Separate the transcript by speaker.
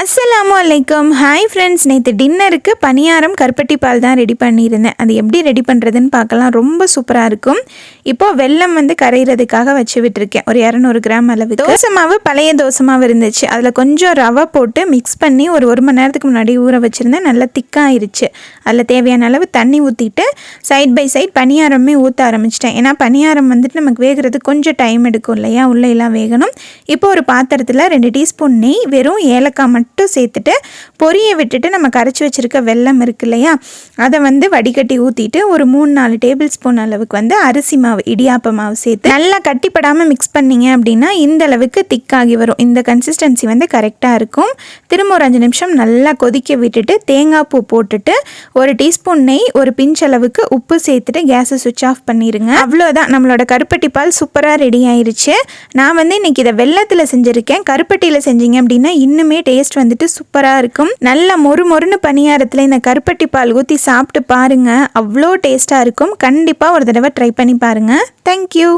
Speaker 1: அஸ்ஸலாமு அலைக்கும் hi friends நேற்று டின்னருக்கு பணியாரம் கருப்பட்டி பால் தான் ரெடி பண்ணியிருந்தேன். அது எப்படி ரெடி பண்ணுறதுன்னு பார்க்கலாம். ரொம்ப சூப்பராக இருக்கும். இப்போது வெல்லம் வந்து கரையிறதுக்காக வச்சு விட்டுருக்கேன் ஒரு இரநூறு கிராம் அளவு தோசை மாவு பழைய தோசை மாவு இருந்துச்சு. அதில் கொஞ்சம் ரவை போட்டு மிக்ஸ் பண்ணி ஒரு ஒரு மணி நேரத்துக்கு முன்னாடி ஊற வச்சுருந்தேன். நல்லா திக்காயிருச்சு அதில் தேவையான அளவு தண்ணி ஊற்றிட்டு சைட் பை சைட் பணியாரமே ஊற்ற ஆரம்பிச்சிட்டேன். ஏன்னா பணியாரம் வந்துட்டு நமக்கு வேகிறது கொஞ்சம் டைம் எடுக்கும் இல்லையா? உள்ளே எல்லாம் வேகணும். இப்போ ஒரு பாத்திரத்தில் ரெண்டு டீஸ்பூன் நெய் வெறும் ஏலக்காய் மட்டும் சேர்த்துட்டு பொரிய விட்டுட்டு நம்ம கரைச்சி வச்சுருக்க வெல்லம் இருக்கு இல்லையா? அதை வந்து வடிகட்டி ஊற்றிட்டு ஒரு மூணு நாலு டேபிள் ஸ்பூன் அளவுக்கு வந்து அரிசி மாவு இடியாப்ப மாவு சேர்த்து நல்லா கட்டிப்படாமல் மிக்ஸ் பண்ணீங்க அப்படின்னா இந்த அளவுக்கு திக்காகி வரும். இந்த கன்சிஸ்டன்சி வந்து கரெக்டாக இருக்கும். திரும்ப ஒரு அஞ்சு நிமிஷம் நல்லா கொதிக்க விட்டுட்டு தேங்காய் பூ போட்டுட்டு ஒரு டீஸ்பூன் நெய் ஒரு பிஞ்ச் அளவுக்கு உப்பு சேர்த்துட்டு கேஸை சுவிட்ச் ஆஃப் பண்ணிடுங்க அவ்வளோதான். நம்மளோட கருப்பட்டி பால் சூப்பராக ரெடி ஆயிருச்சு. நான் வந்து இன்னைக்கு இதை வெள்ளத்தில் செஞ்சுருக்கேன். கருப்பட்டியில் செஞ்சீங்க அப்படின்னா இன்னுமே டேஸ்ட் வந்துட்டு சூப்பராக இருக்கும். நல்ல மொறு மொறுன்னு பணியாரத்தில் இந்த கருப்பட்டி பால் ஊற்றி சாப்பிட்டு பாருங்கள் அவ்வளோ டேஸ்ட்டாக இருக்கும். கண்டிப்பாக ஒரு தடவை ட்ரை பண்ணி பாருங்கள் தேங்க்யூ